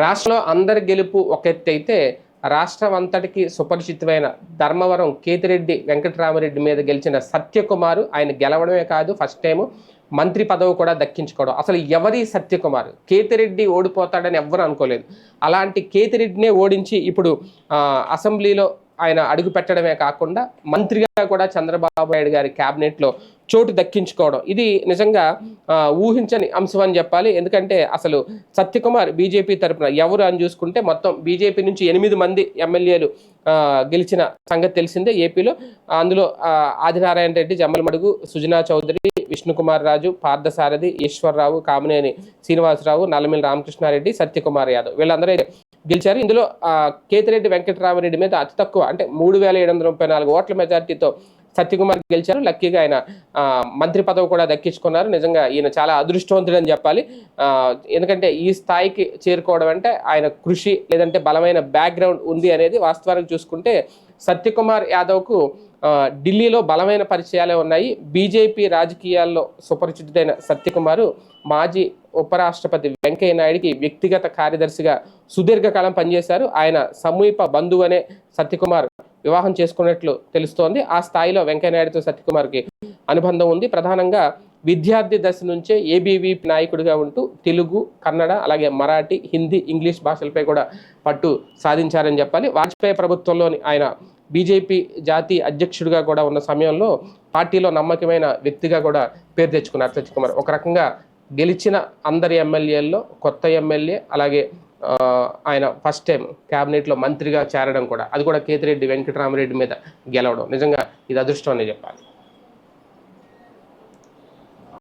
రాష్ట్రంలో అందరి గెలుపు ఒక ఎత్తు అయితే రాష్ట్రం అంతటికి సుపరిచితమైన ధర్మవరం కేతిరెడ్డి వెంకటరామరెడ్డి మీద గెలిచిన సత్యకుమారు ఆయన గెలవడమే కాదు ఫస్ట్ టైం మంత్రి పదవి కూడా దక్కించుకోవడం. అసలు ఎవరి సత్యకుమార్? కేతిరెడ్డి ఓడిపోతాడని ఎవ్వరు అనుకోలేదు. అలాంటి కేతిరెడ్డినే ఓడించి ఇప్పుడు అసెంబ్లీలో ఆయన అడుగు పెట్టడమే కాకుండా మంత్రిగా కూడా చంద్రబాబు నాయుడు గారి క్యాబినెట్లో చోటు దక్కించుకోవడం. ఇది నిజంగా ఆ, ఊహించని అంశం అని చెప్పాలి. ఎందుకంటే అసలు సత్యకుమార్ బీజేపీ తరపున ఎవరు అని చూసుకుంటే మొత్తం బీజేపీ నుంచి ఎనిమిది మంది ఎమ్మెల్యేలు గెలిచిన సంగతి తెలిసిందే ఏపీలో. అందులో ఆదినారాయణ రెడ్డి జమ్మలమడుగు సుజనా చౌదరి విష్ణుకుమార్ రాజు పార్థసారథి ఈశ్వర్రావు కామినేని శ్రీనివాసరావు నల్లమిల్లి రామకృష్ణారెడ్డి సత్యకుమార్ యాదవ్. వీళ్ళందరూ గెలిచారు. ఇందులో కేతిరెడ్డి వెంకటరామరెడ్డి మీద అతి తక్కువ అంటే మూడు వేల ఏడు వందల ముప్పై నాలుగు ఓట్ల మెజార్టీతో సత్యకుమార్ గెలిచారు. లక్కీగా ఆయన మంత్రి పదవి కూడా దక్కించుకున్నారు. నిజంగా ఈయన చాలా అదృష్టవంతుడని చెప్పాలి. ఎందుకంటే ఈ స్థాయికి చేరుకోవడం అంటే ఆయన కృషి లేదంటే బలమైన బ్యాక్గ్రౌండ్ ఉంది అనేది వాస్తవానికి చూసుకుంటే సత్యకుమార్ యాదవ్కు ఢిల్లీలో బలమైన పరిచయాలే ఉన్నాయి. బీజేపీ రాజకీయాల్లో సుపరిచితుడైన సత్యకుమారు మాజీ ఉపరాష్ట్రపతి వెంకయ్య నాయుడికి వ్యక్తిగత కార్యదర్శిగా సుదీర్ఘకాలం పనిచేశారు. ఆయన సమీప బంధువు అనే సత్యకుమార్ వివాహం చేసుకున్నట్లు తెలుస్తోంది. ఆ స్థాయిలో వెంకయ్య నాయుడుతో సత్యకుమార్కి అనుబంధం ఉంది. ప్రధానంగా విద్యార్థి దశ నుంచే ఏబీవీ నాయకుడిగా ఉంటూ తెలుగు కన్నడ అలాగే మరాఠీ హిందీ ఇంగ్లీష్ భాషలపై కూడా పట్టు సాధించారని చెప్పాలి. వాజ్పేయి ప్రభుత్వంలోని ఆయన బీజేపీ జాతీయ అధ్యక్షుడిగా కూడా ఉన్న సమయంలో పార్టీలో నమ్మకమైన వ్యక్తిగా కూడా పేరు తెచ్చుకున్నారు సత్యకుమార్. ఒక రకంగా గెలిచిన అందరి ఎమ్మెల్యేల్లో కొత్త ఎమ్మెల్యే అలాగే ఆయన ఫస్ట్ టైం క్యాబినెట్లో మంత్రిగా చేరడం కూడా. అది కూడా కేతిరెడ్డి వెంకటరామరెడ్డి మీద గెలవడం. నిజంగా ఇది అదృష్టం అని చెప్పాలి.